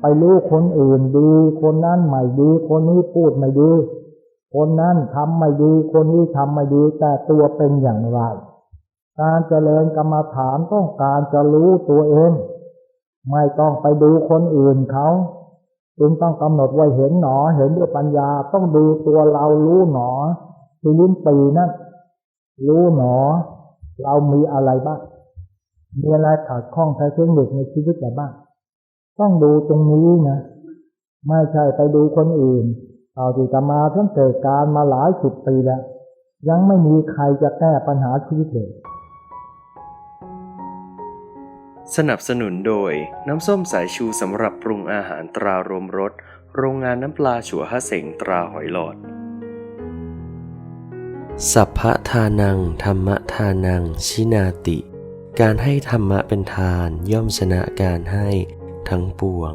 ไปรู้คนอื่นดี คนนั้นไม่ดี คนนี้พูดไม่ดี คนนั้นทำไม่ดี คนนี้ทำไม่ดี แต่ตัวเป็นอย่างไร การเจริญกรรมฐานต้องการจะรู้ตัวเอง ไม่ต้องไปดูคนอื่นเขาจึงต้องกำหนดไว้เห็นหนอ เห็นด้วยปัญญาต้องดูตัวเรารู้หนอที่ลิ้นปีนั่นรู้หนอ เรามีอะไรบ้างมีอะไรขาดข้องใช้เทคนิคในชีวิตเราบ้าง ต้องดูตรงนี้นะไม่ใช่ไปดูคนอื่น เอาที่จะมาทั้งเกิดการมาหลายสิบปีแล้ว ยังไม่มีใครจะแก้ปัญหาชีวิตเลยสนับสนุนโดยน้ำส้มสายชูสำหรับปรุงอาหารตรารวมรสโรงงานน้ำปลาฉัวฮะเสงตราหอยหลอด สัพพะทานัง ธรรมทานัง ชินาติ การให้ธรรมะเป็นทานย่อมชนะการให้ ทั้งปวง